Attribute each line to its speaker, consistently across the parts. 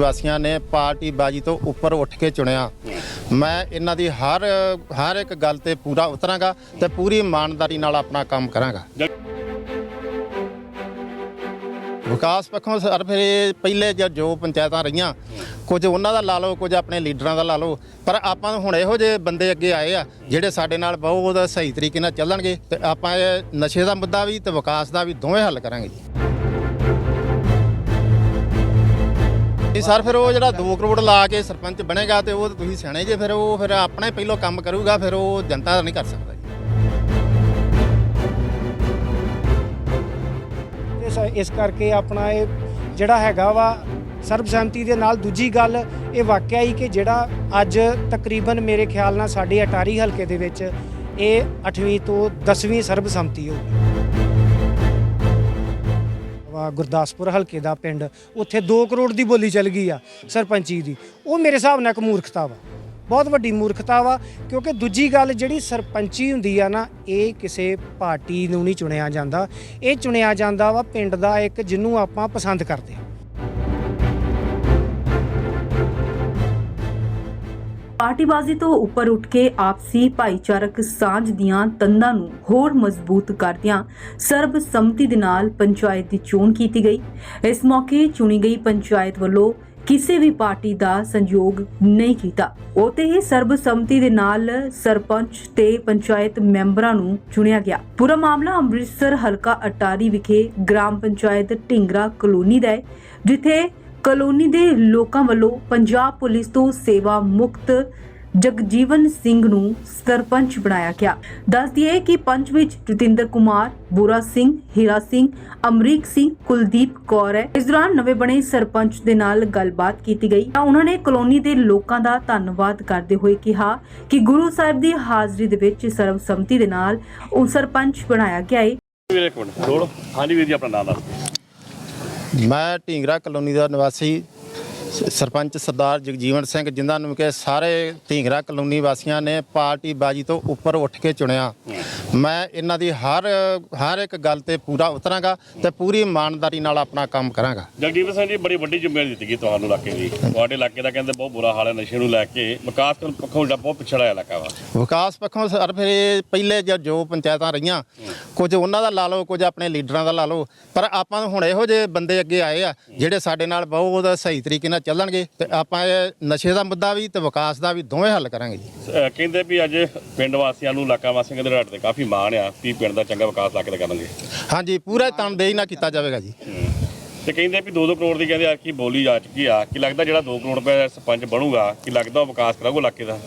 Speaker 1: ਵਾਸੀਆਂ ਨੇ ਪਾਰਟੀ ਬਾਜੀ ਤੋਂ ਉੱਪਰ ਉੱਠ ਕੇ ਚੁਣਿਆ। ਮੈਂ ਇਹਨਾਂ ਦੀ ਹਰ ਹਰ ਇੱਕ ਗੱਲ ਤੇ ਪੂਰਾ ਉਤਰਾਂਗਾ ਤੇ ਪੂਰੀ ਇਮਾਨਦਾਰੀ ਨਾਲ ਆਪਣਾ ਕੰਮ ਕਰਾਂਗਾ। ਵਿਕਾਸ ਪੱਖੋਂ ਸਰ, ਫਿਰ ਇਹ ਪਹਿਲੇ ਜ ਜੋ ਪੰਚਾਇਤਾਂ ਰਹੀਆਂ, ਕੁਝ ਉਹਨਾਂ ਦਾ ਲਾ ਲਓ, ਕੁਝ ਆਪਣੇ ਲੀਡਰਾਂ ਦਾ ਲਾ ਲਓ, ਪਰ ਆਪਾਂ ਨੂੰ ਹੁਣ ਇਹੋ ਜਿਹੇ ਬੰਦੇ ਅੱਗੇ ਆਏ ਆ, ਜਿਹੜੇ ਸਾਡੇ ਨਾਲ ਬਹੁਤ ਸਹੀ ਤਰੀਕੇ ਨਾਲ ਚੱਲਣਗੇ ਤੇ ਆਪਾਂ ਇਹ ਨਸ਼ੇ ਦਾ ਮੁੱਦਾ ਵੀ ਤੇ ਵਿਕਾਸ ਦਾ ਵੀ ਦੋਵੇਂ ਹੱਲ ਕਰਾਂਗੇ। ਜੀ ਇਹ ਸਰ, ਫਿਰ ਉਹ ਜਿਹੜਾ 2 ਕਰੋੜ ਲਾ ਕੇ ਸਰਪੰਚ ਬਣੇਗਾ ਤੇ ਉਹ ਤੁਸੀਂ ਸਿਆਣੇ ਜੇ, ਫਿਰ ਉਹ ਫਿਰ ਆਪਣਾ ਪਹਿਲੋਂ ਕੰਮ ਕਰੂਗਾ, ਫਿਰ ਉਹ ਜਨਤਾ ਦਾ ਨਹੀਂ ਕਰ ਸਕਦਾ
Speaker 2: ਇਸ ਇਸ ਕਰਕੇ ਆਪਣਾ ਇਹ ਜਿਹੜਾ ਹੈਗਾ ਵਾ ਸਰਬਸੰਮਤੀ ਦੇ ਨਾਲ ਦੂਜੀ ਗੱਲ ਇਹ ਵਾਕਿਆ ਹੀ ਕਿ ਜਿਹੜਾ ਅੱਜ ਤਕਰੀਬਨ ਮੇਰੇ ਖਿਆਲ ਨਾਲ ਸਾਡੇ ਅਟਾਰੀ ਹਲਕੇ ਦੇ ਵਿੱਚ ਇਹ 8ਵੀਂ ਤੋਂ 10ਵੀਂ ਸਰਬਸੰਮਤੀ ਹੋ ਗਈ ਗੁਰਦਾਸਪੁਰ ਹਲਕੇ ਦਾ ਪਿੰਡ, ਉੱਥੇ 2 ਕਰੋੜ ਦੀ ਬੋਲੀ ਚੱਲ ਗਈ ਆ ਸਰਪੰਚੀ ਦੀ। ਉਹ ਮੇਰੇ ਹਿਸਾਬ ਨਾਲ ਇੱਕ ਮੂਰਖਤਾ ਵਾ। ਬਹੁਤ ਵੱਡੀ ਮੂਰਖਤਾ ਵਾ, ਕਿਉਂਕਿ ਦੂਜੀ ਗੱਲ ਜਿਹੜੀ ਸਰਪੰਚੀ ਹੁੰਦੀ ਆ ਨਾ, ਇਹ ਕਿਸੇ ਪਾਰਟੀ ਨੂੰ ਨਹੀਂ ਚੁਣਿਆ ਜਾਂਦਾ। ਇਹ ਚੁਣਿਆ ਜਾਂਦਾ ਵਾ ਪਿੰਡ ਦਾ ਇੱਕ, ਜਿਹਨੂੰ ਆਪਾਂ ਪਸੰਦ ਕਰਦੇ ਹਾਂ
Speaker 3: ਪਾਰਟੀਬਾਜ਼ੀ ਤੋਂ ਉੱਪਰ ਉੱਠ ਕੇ ਆਪਸੀ ਭਾਈਚਾਰਕ ਸਾਂਝ ਦੀਆਂ ਤੰਦਾਂ ਨੂੰ ਹੋਰ ਮਜ਼ਬੂਤ ਕਰਦਿਆਂ ਸਰਬਸੰਮਤੀ ਦੇ ਨਾਲ ਪੰਚਾਇਤ ਦੀ ਚੋਣ ਕੀਤੀ ਗਈ। ਇਸ ਮੌਕੇ ਚੁਣੀ ਗਈ ਪੰਚਾਇਤ ਵੱਲੋਂ ਕਿਸੇ ਵੀ ਪਾਰਟੀ ਦਾ ਸੰਯੋਗ ਨਹੀਂ ਕੀਤਾ। ਉਹ ਹੀ ਸਰਬਸੰਮਤੀ ਦੇ ਨਾਲ ਸਰਪੰਚ ਤੇ ਪੰਚਾਇਤ ਮੈਂਬਰਾਂ ਨੂੰ ਚੁਣਿਆ ਗਿਆ। ਪੂਰਾ ਮਾਮਲਾ ਅੰਮ੍ਰਿਤਸਰ ਹਲਕਾ ਅਟਾਰੀ ਵਿਖੇ ਗ੍ਰਾਮ ਪੰਚਾਇਤ ਢਿੰਗਰਾ ਕਲੋਨੀ ਦਾ ਹੈ, ਜਿੱਥੇ ਕਲੋਨੀ ਦੇ ਲੋਕਾਂ ਵੱਲੋਂ ਪੰਜਾਬ ਪੁਲਿਸ ਤੋਂ ਸੇਵਾ ਮੁਕਤ ਜਗਜੀਵਨ ਸਿੰਘ ਨੂੰ ਸਰਪੰਚ ਬਣਾਇਆ ਗਿਆ। ਦੱਸ ਦਈਏ ਕਿ ਪੰਚ ਵਿੱਚ ਜਤਿੰਦਰ ਕੁਮਾਰ, ਬੂਰਾ ਸਿੰਘ, ਹੀਰਾ ਸਿੰਘ, ਅਮਰੀਕ ਸਿੰਘ, ਕੁਲਦੀਪ ਕੌਰ ਹੈ। ਇਸ ਦੌਰਾਨ ਨਵੇਂ ਬਣੇ ਸਰਪੰਚ ਦੇ ਨਾਲ ਗੱਲਬਾਤ ਕੀਤੀ ਗਈ। ਤਾਂ ਉਹਨਾਂ ਨੇ ਕਲੋਨੀ ਦੇ ਲੋਕਾਂ ਦਾ ਧੰਨਵਾਦ ਕਰਦੇ ਹੋਏ ਕਿਹਾ ਕਿ ਗੁਰੂ ਸਾਹਿਬ ਦੀ ਹਾਜ਼ਰੀ ਦੇ ਵਿੱਚ ਸਰਬਸੰਮਤੀ ਦੇ ਨਾਲ ਉਹ ਸਰਪੰਚ ਬਣਾਇਆ ਗਿਆ ਹੈ
Speaker 4: ਵੀਰੇ ਇੱਕ ਮਿੰਟ ਹਾਂਜੀ ਵੀਰ ਜੀ, ਆਪਣਾ ਨਾਮ ਦੱਸ ਦਿਓ।
Speaker 1: ਮੈਂ ਢੀਂਗਰਾ ਕਲੋਨੀ ਦਾ ਨਿਵਾਸੀ ਸਰਪੰਚ ਸਰਦਾਰ ਜਗਜੀਵਨ ਸਿੰਘ ਜਿਨ੍ਹਾਂ ਨੂੰ ਕਿ ਸਾਰੇ ਢੀਂਗਰਾ ਕਲੋਨੀ ਵਾਸੀਆਂ ਨੇ ਪਾਰਟੀ ਬਾਜੀ ਤੋਂ ਉੱਪਰ ਉੱਠ ਕੇ ਚੁਣਿਆ। ਮੈਂ ਇਹਨਾਂ ਦੀ ਹਰ ਹਰ ਇੱਕ ਗੱਲ ਤੇ ਪੂਰਾ ਉਤਰਾਂਗਾ ਤੇ ਪੂਰੀ ਇਮਾਨਦਾਰੀ ਨਾਲ ਆਪਣਾ ਕੰਮ ਕਰਾਂਗਾ।
Speaker 4: ਜਗਦੀਪ ਸਿੰਘ ਜੀ ਬੜੀ ਵੱਡੀ ਜ਼ਿੰਮੇਵਾਰੀ ਦਿੱਤੀ ਗਈ ਤੁਹਾਨੂੰ ਇਲਾਕੇ ਦੀ। ਤੁਹਾਡੇ ਇਲਾਕੇ ਦਾ ਕਹਿੰਦੇ ਬਹੁਤ ਬੁਰਾ ਹਾਲ ਹੈ ਨਸ਼ੇ ਨੂੰ ਲੈ ਕੇ ਵਿਕਾਸ ਪੱਖੋਂ ਜਿਹੜਾ ਬਹੁਤ ਪਿਛੜਾ ਇਲਾਕਾ ਵਾ।
Speaker 1: ਵਿਕਾਸ ਪੱਖੋਂ ਸਰ ਫਿਰ ਪਹਿਲੇ ਜੋ- ਜੋ ਪੰਚਾਇਤਾਂ ਰਹੀਆਂ ਕੁਝ ਉਹਨਾਂ ਦਾ ਲਾ ਲਓ ਕੁਝ ਆਪਣੇ ਲੀਡਰਾਂ ਦਾ ਲਾ ਲਓ ਪਰ ਆਪਾਂ ਨੂੰ ਹੁਣ ਇਹੋ ਜਿਹੇ ਬੰਦੇ ਅੱਗੇ ਆਏ ਆ ਜਿਹੜੇ ਸਾਡੇ ਨਾਲ ਬਹੁਤ ਸਹੀ ਤਰੀਕੇ ਨਾਲ ਚੱਲਣਗੇ ਤੇ ਆਪਾਂ ਇਹ ਨਸ਼ੇ ਦਾ ਮੁੱਦਾ ਵੀ ਤੇ ਵਿਕਾਸ ਦਾ ਵੀ ਦੋਵੇਂ ਹੱਲ ਕਰਾਂਗੇ ਜੀ।
Speaker 4: ਅਹ ਕਹਿੰਦੇ ਵੀ ਅੱਜ ਪਿੰਡ ਵਾਸੀਆਂ ਨੂੰ ਇਲਾਕਾ ਵਾਸੀਆਂ ਦੇ ਰਾਟ ਤੇ ਕਾਫੀ ਮਾਣ ਆ ਵੀ ਪਿੰਡ ਦਾ ਚੰਗਾ ਵਿਕਾਸ ਇਲਾਕੇ ਦਾ ਕਰਨਗੇ।
Speaker 1: ਹਾਂਜੀ ਪੂਰਾ ਤਨਦੇਹੀ ਨਾਲ ਕੀਤਾ ਜਾਵੇਗਾ ਜੀ।
Speaker 4: ਤੇ ਕਹਿੰਦੇ ਵੀ 2-2 ਕਰੋੜ ਦੀ ਕਹਿੰਦੇ ਆ ਕੀ ਬੋਲੀ ਜਾ ਚੁੱਕੀ ਆ। ਕਿ ਲੱਗਦਾ ਜਿਹੜਾ 2 ਕਰੋੜ ਰੁਪਏ ਦਾ ਸਰਪੰਚ ਬਣੂਗਾ ਕਿ ਲੱਗਦਾ ਉਹ ਵਿਕਾਸ ਕਰਾਊਗਾ ਇਲਾਕੇ ਦਾ?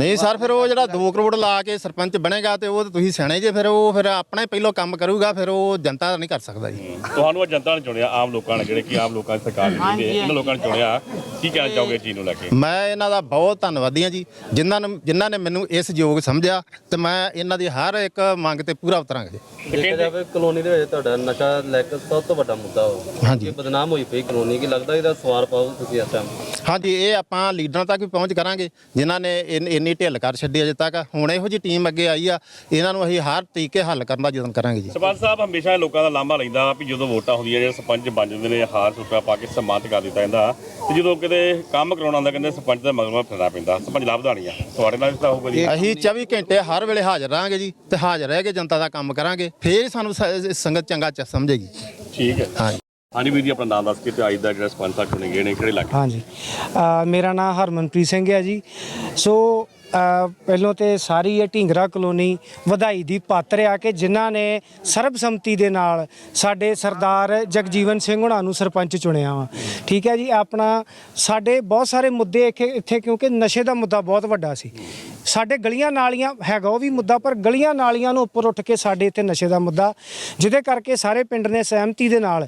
Speaker 1: ਨਹੀਂ ਸਰ ਫਿਰ ਉਹ ਜਿਹੜਾ 2 ਕਰੋੜ ਲਾ ਕੇ ਸਰਪੰਚ ਬਣੇਗਾ ਤੇ ਉਹ ਤਾਂ ਤੁਸੀਂ ਸਿਆਣੇ ਜੇ ਫਿਰ ਉਹ ਫਿਰ ਆਪਣਾ ਹੀ ਪਹਿਲੋਂ ਕੰਮ ਕਰੂਗਾ ਫਿਰ ਉਹ ਜਨਤਾ ਦਾ ਨਹੀਂ ਕਰ ਸਕਦਾ ਜੀ।
Speaker 4: ਤੁਹਾਨੂੰ ਜਨਤਾ ਨੇ ਚੁਣਿਆ ਆਮ ਲੋਕਾਂ ਨੇ ਜਿਹੜੇ ਕਿ ਆਮ ਲੋਕਾਂ ਦੀ ਸਰਕਾਰ ਨਹੀਂ ਦੇ ਇਹਨਾਂ ਲੋਕਾਂ ਨੇ ਚੁਣਿਆ। ਕੀ ਕਹਿਣਾ ਚਾਹੋਗੇ ਇਸ ਚੀਜ਼ ਨੂੰ ਲੈ ਕੇ?
Speaker 1: ਮੈਂ ਇਹਨਾਂ ਦਾ ਬਹੁਤ ਧੰਨਵਾਦੀ ਹਾਂ ਜੀ। ਜਿਨ੍ਹਾਂ ਨੂੰ ਜਿਨ੍ਹਾਂ ਨੇ ਮੈਨੂੰ ਇਸ ਯੋਗ ਸਮਝਿਆ ਤੇ ਮੈਂ ਇਹਨਾਂ ਦੀ ਹਰ ਇੱਕ ਮੰਗ ਤੇ ਪੂਰਾ ਉਤਰਾਂਗਾ ਜੀ।
Speaker 5: ਦੇਖਿਆ ਜਾਵੇ ਕਲੋਨੀ ਦੇ ਵਿੱਚ ਤੁਹਾਡਾ ਨਸ਼ਾ ਲੈ ਕੇ ਸਭ ਤੋਂ ਵੱਡਾ ਮੁੱਦਾ ਹੋ
Speaker 1: ਹਾਂਜੀ।
Speaker 5: ਬਦਨਾਮ ਹੋਈ ਪਈ ਕਲੋਨੀ ਕੀ ਲੱਗਦਾ ਇਹਦਾ ਸਵਾਰ ਪਾਓ ਤੁਸੀਂ ਇਸ ਟਾਈਮ
Speaker 1: ਹਾਂਜੀ ਇਹ ਆਪਾਂ ਲੀਡਰਾਂ ਤੱਕ ਵੀ ਪਹੁੰਚ ਕਰਾਂਗੇ ਜਿਨ੍ਹਾਂ ਨੇ ਇੰਨ- ਇੰਨੀ ਢਿੱਲ ਕਰ ਛੱਡੀ ਅਜੇ ਤੱਕ। ਹੁਣ ਇਹੋ ਜੀ ਟੀਮ ਅੱਗੇ ਆਈ ਆ ਇਹਨਾਂ ਨੂੰ ਅਸੀਂ ਹਰ ਤਰੀਕੇ ਹੱਲ ਕਰਨ ਦਾ ਯਤਨ ਕਰਾਂਗੇ ਜੀ।
Speaker 4: ਸਰਪੰਚ ਸਾਹਿਬ ਹਮੇਸ਼ਾ ਲੋਕਾਂ ਦਾ ਲਾਂਭਾ ਲੈਂਦਾ ਵਾ ਵੀ ਜਦੋਂ ਵੋਟਾਂ ਹੁੰਦੀਆਂ ਜਿਹੜੇ ਸਰਪੰਚ ਬਣ ਜਾਂਦੇ ਨੇ ਹਾਰ ਸੁੱਟਾ ਪਾ ਕੇ ਸਨਮਾਨਿਤ ਕਰ ਦਿੱਤਾ ਜਾਂਦਾ। ਤੇ ਜਦੋਂ ਕਿਤੇ ਕੰਮ ਕਰਾਉਣਾ ਹੁੰਦਾ ਕਹਿੰਦੇ ਸਰਪੰਚ ਦਾ ਮਗਰੋਂ ਫਿਰਨਾ ਪੈਂਦਾ। ਸਰਪੰਚ ਲੱਭਦਾ ਨਹੀਂ ਆ। ਤੁਹਾਡੇ ਨਾਲ ਇਸ ਤਰ੍ਹਾਂ ਹੋਊਗਾ ਜੀ।
Speaker 1: ਅਸੀਂ 24 ਘੰਟੇ ਹਰ ਵੇਲੇ ਹਾਜ਼ਰ ਰਹਾਂਗੇ ਜੀ ਤੇ ਹਾਜ਼ਰ ਰਹਿ ਕੇ ਜਨਤਾ ਦਾ ਕੰਮ ਕਰਾਂਗੇ ਫੇਰ ਸਾਨੂੰ ਸ- ਸੰਗਤ ਚੰਗਾ ਚ ਸਮਝੇਗੀ
Speaker 4: ਠੀਕ ਹੈ।
Speaker 1: ਹਾਂਜੀ
Speaker 4: ਹਾਂਜੀ ਵੀਰ ਜੀ ਆਪਣਾ ਨਾਮ ਦੱਸ ਕੇ ਤੇ ਅੱਜ ਦਾ ਜਿਹੜਾ ਸਰਪੰਚ ਸਾਹਿਬ ਚੁਣੇ ਗਏ ਨੇ ਕਿਹੜੇ ਇਲਾਕੇ?
Speaker 2: ਹਾਂਜੀ। ਅ, ਮੇਰਾ ਨਾਮ ਹਰਮਨਪ੍ਰੀਤ ਸਿੰਘ ਹੈ ਜੀ। ਸੋ ਪਹਿਲੋਂ ਤੇ ਸਾਰੀ ਇਹ ਢਿੰਗਰਾ ਕਲੋਨੀ ਵਧਾਈ ਦੀ ਪਾਤਰ ਆ ਕਿ ਜਿਨ੍ਹਾਂ ਨੇ ਸਰਬਸੰਮਤੀ ਦੇ ਨਾਲ ਸਾਡੇ ਸਰਦਾਰ ਜਗਜੀਵਨ ਸਿੰਘ ਹੁਣਾਂ ਨੂੰ ਸਰਪੰਚ ਚੁਣਿਆ ਵਾ। ਠੀਕ ਹੈ ਜੀ, ਆਪਣਾ ਸਾਡੇ ਬਹੁਤ ਸਾਰੇ ਮੁੱਦੇ ਇੱਥੇ ਇੱਥੇ ਕਿਉਂਕਿ ਨਸ਼ੇ ਦਾ ਮੁੱਦਾ ਬਹੁਤ ਵੱਡਾ ਸੀ। ਸਾਡੇ ਗਲੀਆਂ ਨਾਲੀਆਂ ਹੈਗਾ ਉਹ ਵੀ ਮੁੱਦਾ ਪਰ ਗਲੀਆਂ ਨਾਲੀਆਂ ਨੂੰ ਉੱਪਰ ਉੱਠ ਕੇ ਸਾਡੇ ਇੱਥੇ ਨਸ਼ੇ ਦਾ ਮੁੱਦਾ ਜਿਹਦੇ ਕਰਕੇ ਸਾਰੇ ਪਿੰਡ ਨੇ ਸਹਿਮਤੀ ਦੇ ਨਾਲ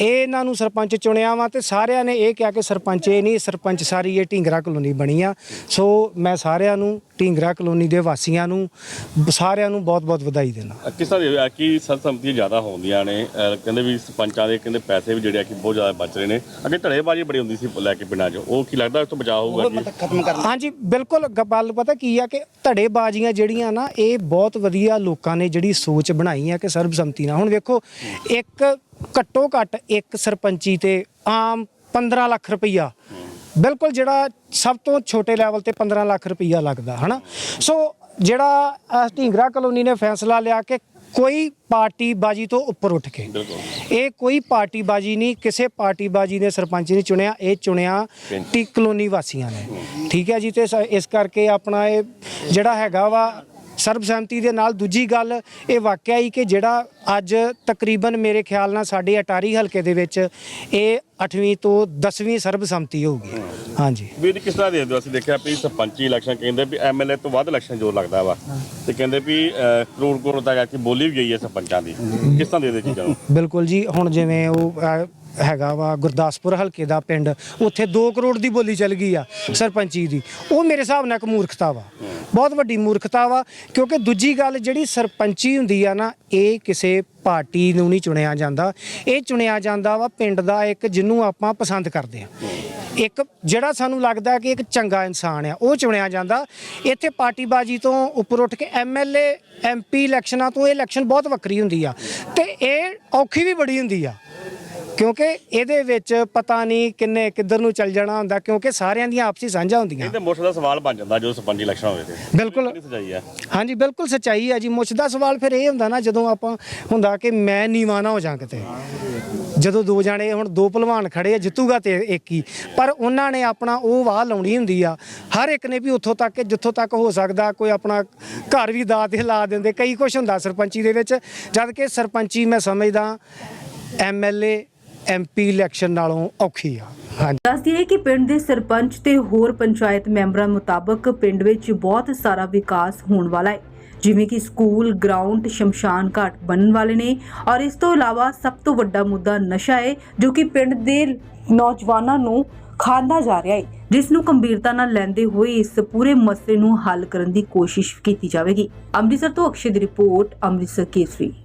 Speaker 2: ਇਹ ਇਹਨਾਂ ਨੂੰ ਸਰਪੰਚ ਚੁਣਿਆ ਵਾ ਤੇ ਸਾਰਿਆਂ ਨੇ ਇਹ ਕਿਹਾ ਕਿ ਸਰਪੰਚ ਇਹ ਨਹੀਂ ਸਰਪੰਚ ਸਾਰੀ ਇਹ ਢਿੰਗਰਾ ਕਲੋਨੀ ਬਣੀ ਆ। ਸੋ ਮੈਂ ਸਾਰਿਆਂ ਨੂੰ ਢਿੰਗਰਾ ਕਲੋਨੀ ਦੇ ਵਾਸੀਆਂ ਨੂੰ ਸਾਰਿਆਂ ਨੂੰ ਬਹੁਤ-ਬਹੁਤ ਵਧਾਈ ਦੇਣਾ
Speaker 4: ਕਿਸ ਤਰ੍ਹਾਂ ਕੀ ਸਰਸੰਮਤੀਆਂ ਜ਼ਿਆਦਾ ਹੁੰਦੀਆਂ ਨੇ? ਕਹਿੰਦੇ ਵੀ ਸਰਪੰਚਾਂ ਦੇ ਕਹਿੰਦੇ ਪੈਸੇ ਵੀ ਜਿਹੜੇ ਆ ਕਿ ਬਹੁਤ ਜ਼ਿਆਦਾ ਬਚ ਰਹੇ ਨੇ। ਅੱਗੇ ਧੜੇਬਾਜ਼ੀ ਬੜੀ ਹੁੰਦੀ ਸੀ ਲੈ ਕੇ ਪਿੰਡਾਂ 'ਚ। ਉਹ ਕੀ ਲੱਗਦਾ ਉਸ ਤੋਂ ਬਚਾਅ ਹੋਊਗਾ ਜੀ
Speaker 2: ਹਾਂਜੀ ਬਿਲਕੁਲ। ਗੱਲ ਪਤਾ ਕੀ ਆ ਕਿ ਧੜੇਬਾਜ਼ੀਆਂ ਜਿਹੜੀਆਂ ਨਾ, ਇਹ ਬਹੁਤ ਵਧੀਆ ਲੋਕਾਂ ਨੇ ਜਿਹੜੀ ਸੋਚ ਬਣਾਈ ਆ ਕਿ ਸਰਬਸੰਮਤੀ ਨਾਲ। ਹੁਣ ਵੇਖੋ, ਇੱਕ ਘੱਟੋ ਘੱਟ ਇੱਕ ਸਰਪੰਚੀ ਤੇ ਆਮ 15 ਲੱਖ ਰੁਪਈਆ। ਬਿਲਕੁਲ ਜਿਹੜਾ ਸਭ ਤੋਂ ਛੋਟੇ ਲੈਵਲ ਤੇ 15 ਲੱਖ ਰੁਪਈਆ ਲੱਗਦਾ, ਹਨਾ? ਸੋ ਜਿਹੜਾ ਢੀਂਗਰਾ ਕਲੋਨੀ ਨੇ ਫੈਸਲਾ ਲਿਆ ਕਿ ਕੋਈ ਪਾਰਟੀ ਬਾਜੀ ਤੋਂ ਉੱਪਰ ਉੱਠ ਕੇ। ਇਹ ਕੋਈ ਪਾਰਟੀ ਬਾਜੀ ਨਹੀਂ ਕਿਸੇ ਪਾਰਟੀ ਬਾਜੀ ਨੇ ਸਰਪੰਚ ਨਹੀਂ ਚੁਣਿਆ ਇਹ ਚੁਣਿਆ ਟੀ ਕਲੋਨੀ ਵਾਸੀਆਂ ਨੇ। ਠੀਕ ਹੈ ਜੀ ਤੇ ਸ- ਇਸ ਕਰਕੇ ਆਪਣਾ ਇਹ ਜਿਹੜਾ ਹੈਗਾ ਵਾ ਸਰਬਸੰਮਤੀ ਦੇ ਨਾਲ ਦੂਜੀ ਗੱਲ ਇਹ ਵਾਕਿਆ ਹੀ ਕਿ ਜਿਹੜਾ ਅੱਜ ਤਕਰੀਬਨ ਮੇਰੇ ਖਿਆਲ ਨਾਲ ਸਾਡੇ ਅਟਾਰੀ ਹਲਕੇ ਦੇ ਵਿੱਚ ਇਹ 8ਵੀਂ ਤੋਂ 10ਵੀਂ ਸਰਬਸੰਮਤੀ ਹੋਊਗੀ ਹਾਂਜੀ।
Speaker 4: ਵੀਰ ਕਿਸ ਤਰ੍ਹਾਂ ਦੇ ਦਿਓ ਅਸੀਂ? ਦੇਖਿਆ ਵੀ ਸਰਪੰਚੀ ਇਲੈਕਸ਼ਨ ਕਹਿੰਦੇ ਵੀ ਐਮਐਲਏ ਤੋਂ ਵੱਧ ਇਲੈਕਸ਼ਨ ਜ਼ੋਰ ਲੱਗਦਾ ਵਾ। ਤੇ ਕਹਿੰਦੇ ਵੀ ਕਰੋੜ ਕਰੋੜ ਤੱਕ ਕਿ ਬੋਲੀ ਵੀ ਗਈ ਹੈ ਸਰਪੰਚਾਂ ਦੀ। ਕਿਸ ਤਰ੍ਹਾਂ ਦੇ ਦੇ ਚੀਜ਼ਾਂ
Speaker 2: ਬਿਲਕੁਲ ਜੀ ਹੁਣ ਜਿਵੇਂ ਉਹ ਹੈਗਾ ਵਾ ਗੁਰਦਾਸਪੁਰ ਹਲਕੇ ਦਾ ਪਿੰਡ, ਉੱਥੇ 2 ਕਰੋੜ ਦੀ ਬੋਲੀ ਚੱਲ ਗਈ ਆ ਸਰਪੰਚੀ ਦੀ। ਉਹ ਮੇਰੇ ਹਿਸਾਬ ਨਾਲ ਇੱਕ ਮੂਰਖਤਾ ਵਾ। ਬਹੁਤ ਵੱਡੀ ਮੂਰਖਤਾ ਵਾ, ਕਿਉਂਕਿ ਦੂਜੀ ਗੱਲ ਜਿਹੜੀ ਸਰਪੰਚੀ ਹੁੰਦੀ ਆ ਨਾ, ਇਹ ਕਿਸੇ ਪਾਰਟੀ ਨੂੰ ਨਹੀਂ ਚੁਣਿਆ ਜਾਂਦਾ। ਇਹ ਚੁਣਿਆ ਜਾਂਦਾ ਵਾ ਪਿੰਡ ਦਾ ਇੱਕ ਜਿਹਨੂੰ ਆਪਾਂ ਪਸੰਦ ਕਰਦੇ ਆ। ਇੱਕ ਜਿਹੜਾ ਸਾਨੂੰ ਲੱਗਦਾ ਕਿ ਇੱਕ ਚੰਗਾ ਇਨਸਾਨ ਆ, ਉਹ ਚੁਣਿਆ ਜਾਂਦਾ। ਇੱਥੇ ਪਾਰਟੀਬਾਜ਼ੀ ਤੋਂ ਉੱਪਰ ਉੱਠ ਕੇ ਐਮਐਲਏ ਐਮਪੀ ਇਲੈਕਸ਼ਨਾਂ ਤੋਂ ਇਹ ਇਲੈਕਸ਼ਨ ਬਹੁਤ ਵੱਖਰੀ ਹੁੰਦੀ ਆ। ਤੇ ਇਹ ਔਖੀ ਵੀ ਬੜੀ ਹੁੰਦੀ ਆ। ਕਿਉਂਕਿ ਇਹਦੇ ਵਿੱਚ ਪਤਾ ਨਹੀਂ ਕਿੰਨੇ ਕਿੱਧਰ ਨੂੰ ਚੱਲ ਜਾਣਾ ਹੁੰਦਾ ਕਿਉਂਕਿ ਸਾਰਿਆਂ ਦੀਆਂ ਆਪਸੀ ਸਾਂਝਾਂ ਹੁੰਦੀਆਂ।
Speaker 4: ਇਹਦੇ ਮੁੱਖ ਦਾ ਸਵਾਲ ਬਣ ਜਾਂਦਾ ਜਦੋਂ ਸਰਪੰਚੀ ਇਲੈਕਸ਼ਨ ਹੋਵੇ ਤੇ।
Speaker 2: ਬਿਲਕੁਲ। ਹਾਂਜੀ ਬਿਲਕੁਲ ਸੱਚਾਈ ਹੈ ਜੀ। ਮੁੱਛ ਦਾ ਸਵਾਲ ਫਿਰ ਇਹ ਹੁੰਦਾ ਨਾ ਜਦੋਂ ਆਪਾਂ ਹੁੰਦਾ ਕਿ ਮੈਂ ਨੀਵਾਂ ਨਾ ਹੋ ਜਾਂ ਕਿਤੇ। ਜਦੋਂ ਦੋ ਜਾਣੇ ਹੁਣ ਦੋ ਭਲਵਾਨ ਖੜੇ ਆ ਜਿੱਤੂਗਾ ਤੇ ਇੱਕ ਹੀ। ਪਰ ਉਹਨਾਂ ਨੇ ਆਪਣਾ ਉਹ ਵਾਹ ਲਾਉਣੀ ਹੁੰਦੀ ਆ। ਹਰ ਇੱਕ ਨੇ ਵੀ ਉੱਥੋਂ ਤੱਕ ਜਿੱਥੋਂ ਤੱਕ ਹੋ ਸਕਦਾ ਕੋਈ ਆਪਣਾ ਘਰ ਵੀ ਦਾਅ ਤੇ ਲਾ ਦਿੰਦੇ। ਕਈ ਕੁਝ ਹੁੰਦਾ ਸਰਪੰਚੀ ਦੇ ਵਿੱਚ। ਜਦ ਕਿ ਸਰਪੰਚੀ ਮੈਂ ਸਮਝਦਾ ਐਮਐਲਏ ਐਮਪੀ ਇਲੈਕਸ਼ਨ ਨਾਲੋਂ ਔਖੀ ਆ। ਹਾਂਜੀ।
Speaker 3: ਦੱਸ ਦਈਏ ਕਿ ਪਿੰਡ ਦੇ ਸਰਪੰਚ ਤੇ ਹੋਰ ਪੰਚਾਇਤ ਮੈਂਬਰਾਂ ਮੁਤਾਬਕ ਪਿੰਡ ਵਿੱਚ ਬਹੁਤ ਸਾਰਾ ਵਿਕਾਸ ਹੋਣ ਵਾਲਾ ਹੈ। ਜਿਵੇਂ ਕਿ ਸਕੂਲ, ਗਰਾਊਂਡ, ਸ਼ਮਸ਼ਾਨ ਘਾਟ ਬਣਨ ਵਾਲੇ ਨੇ ਔਰ ਇਸ ਤੋਂ ਇਲਾਵਾ ਸਭ ਤੋਂ ਵੱਡਾ ਮੁੱਦਾ ਨਸ਼ਾ ਹੈ, ਜੋ ਕਿ ਪਿੰਡ ਦੇ ਨੌਜਵਾਨਾਂ ਨੂੰ ਖਾਂਦਾ ਜਾ ਰਿਹਾ ਹੈ। ਜਿਸ ਨੂੰ ਗੰਭੀਰਤਾ ਨਾਲ ਲੈਂਦੇ ਹੋਏ ਇਸ ਪੂਰੇ ਮਸਲੇ ਨੂੰ ਹੱਲ ਕਰਨ ਦੀ ਕੋਸ਼ਿਸ਼ ਕੀਤੀ ਜਾਵੇਗੀ। ਅੰਮ੍ਰਿਤਸਰ ਤੋਂ ਅਕਸ਼ੇ ਦੀ ਰਿਪੋਰਟ, ਅੰਮ੍ਰਿਤਸਰ ਕੇਸਰੀ।